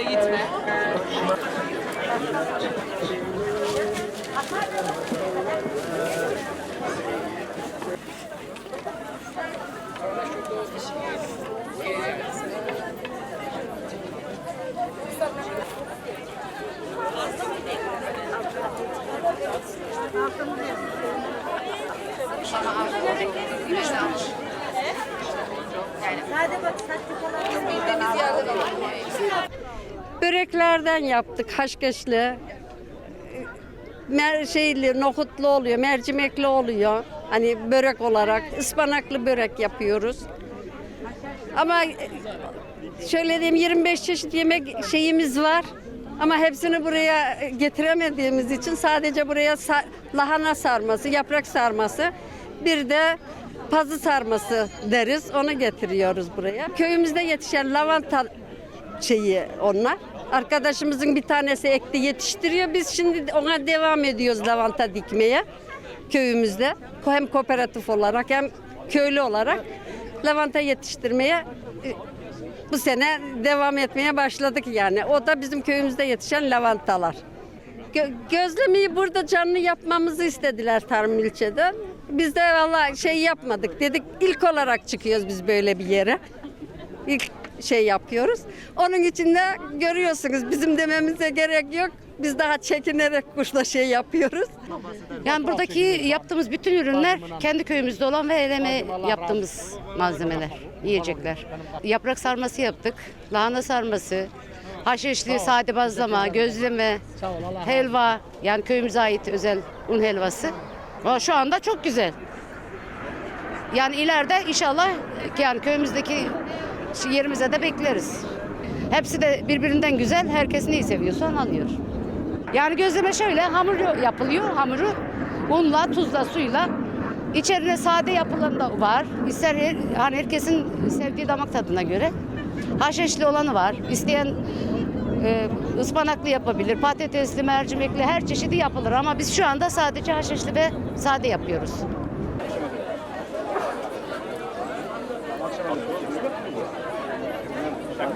Oraya gitme. Hadi bak saçma. Böreklerden yaptık haşkeşli. Mer şeyli, nohutlu oluyor, mercimekli oluyor. Hani börek olarak ıspanaklı börek yapıyoruz. Ama şöyle diyeyim 25 çeşit yemek şeyimiz var. Ama hepsini buraya getiremediğimiz için sadece buraya sa- lahana sarması, yaprak sarması, bir de pazı sarması deriz. Onu getiriyoruz buraya. Köyümüzde yetişen lavanta şeyi onlar. Arkadaşımızın bir tanesi ekti yetiştiriyor. Biz şimdi ona devam ediyoruz lavanta dikmeye köyümüzde. Hem kooperatif olarak hem köylü olarak lavanta yetiştirmeye e, bu sene devam etmeye başladık yani. O da bizim köyümüzde yetişen lavantalar. Gö- gözlemeyi burada canlı yapmamızı istediler Tarım ilçeden. Biz de valla şey yapmadık dedik ilk olarak çıkıyoruz biz böyle bir yere. İlk şey yapıyoruz. Onun için de görüyorsunuz bizim dememize gerek yok. Biz daha çekinerek kuşla şey yapıyoruz. Yani buradaki yaptığımız bütün ürünler kendi köyümüzde olan ve eleme yaptığımız malzemeler, yiyecekler. Yaprak sarması yaptık, lahana sarması, haşhaşlı sade bazlama, gözleme, helva. Yani köyümüze ait özel un helvası. Ama Şu anda çok güzel. Yani ileride inşallah yani köyümüzdeki yerimize de bekleriz. Hepsi de birbirinden güzel. Herkes neyi seviyorsa onu alıyor. Yani gözleme şöyle hamur yapılıyor. Hamuru unla, tuzla, suyla. İçerine sade yapılan da var. İster hani herkesin sevdiği damak tadına göre. Haşhaşlı olanı var. İsteyen e, ıspanaklı yapabilir. Patatesli, mercimekli her çeşidi yapılır. Ama biz şu anda sadece haşhaşlı ve sade yapıyoruz. Bir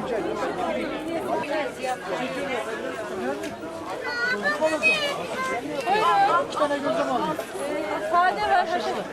tane gözlem alayım. Sade ver. Teşekkür ederim.